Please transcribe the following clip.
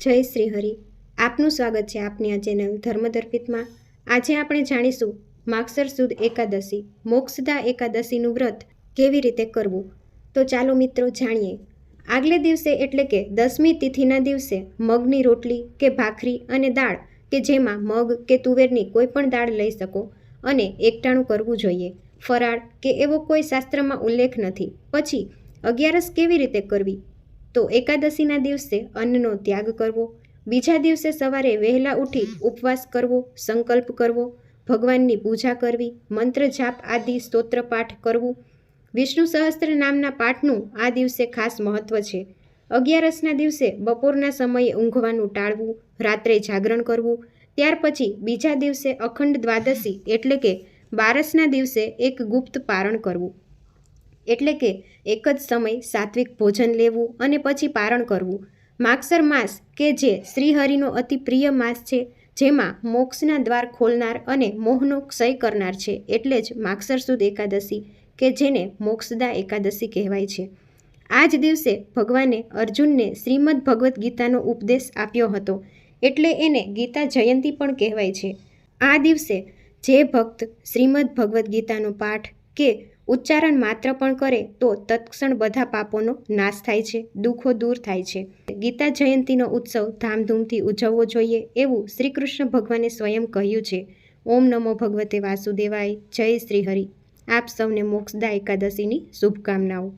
જય શ્રી હરિ. આપનું સ્વાગત છે આપની આ ચેનલ ધર્મદર્પિતમાં. આજે આપણે જાણીશું, માગસર સુદ એકાદશી, મોક્ષદા એકાદશીનું વ્રત કેવી રીતે કરવું? તો ચાલો મિત્રો જાણીએ. આગલે દિવસે એટલે કે દસમી તિથિના દિવસે મગની રોટલી કે ભાખરી અને દાળ, કે જેમાં મગ કે તુવેરની કોઈ પણ દાળ લઈ શકો અને એકટાણું કરવું જોઈએ. ફરાળ કે એવો કોઈ શાસ્ત્રમાં ઉલ્લેખ નથી. પછી અગિયારસ કેવી રીતે કરવી? તો એકાદશીના દિવસે અન્નનો ત્યાગ કરવો. બીજા દિવસે સવારે વહેલા ઉઠી ઉપવાસ કરવો, સંકલ્પ કરવો, ભગવાનની પૂજા કરવી, મંત્ર જાપ આદિ સ્તોત્ર પાઠ કરવું. વિષ્ણુ સહસ્ત્ર નામના પાઠનું આ દિવસે ખાસ મહત્વ છે. અગિયારસના દિવસે બપોરના સમયે ઊંઘવાનું ટાળવું, રાત્રે જાગરણ કરવું. ત્યાર પછી બીજા દિવસે અખંડ દ્વાદશી એટલે કે બારસના દિવસે એક ગુપ્ત પારણ કરવું. એટલે કે એક જ સમય સાત્વિક ભોજન લેવું અને પછી પારણ કરવું. માગસર માસ કે જે શ્રીહરિનો અતિ પ્રિય માસ છે, જેમાં મોક્ષના દ્વાર ખોલનાર અને મોહનો ક્ષય કરનાર છે, એટલે જ માગસર સુદ એકાદશી કે જેને મોક્ષદા એકાદશી કહેવાય છે. આ જ દિવસે ભગવાને અર્જુનને શ્રીમદ ભગવદ્ ગીતાનો ઉપદેશ આપ્યો હતો, એટલે એને ગીતા જયંતી પણ કહેવાય છે. આ દિવસે જે ભક્ત શ્રીમદ ભગવદ્ ગીતાનો પાઠ કે ઉચ્ચારણ માત્ર પણ કરે તો તત્ક્ષણ બધા પાપોનો નાશ થાય છે, દુઃખો દૂર થાય છે. ગીતા જયંતીનો ઉત્સવ ધામધૂમથી ઉજવવો જોઈએ એવું શ્રી કૃષ્ણ ભગવાને સ્વયં કહ્યું છે. ઓમ નમો ભગવતે વાસુદેવાય, જય શ્રી હરિ આપ સૌને મોક્ષદા એકાદશીની શુભકામનાઓ.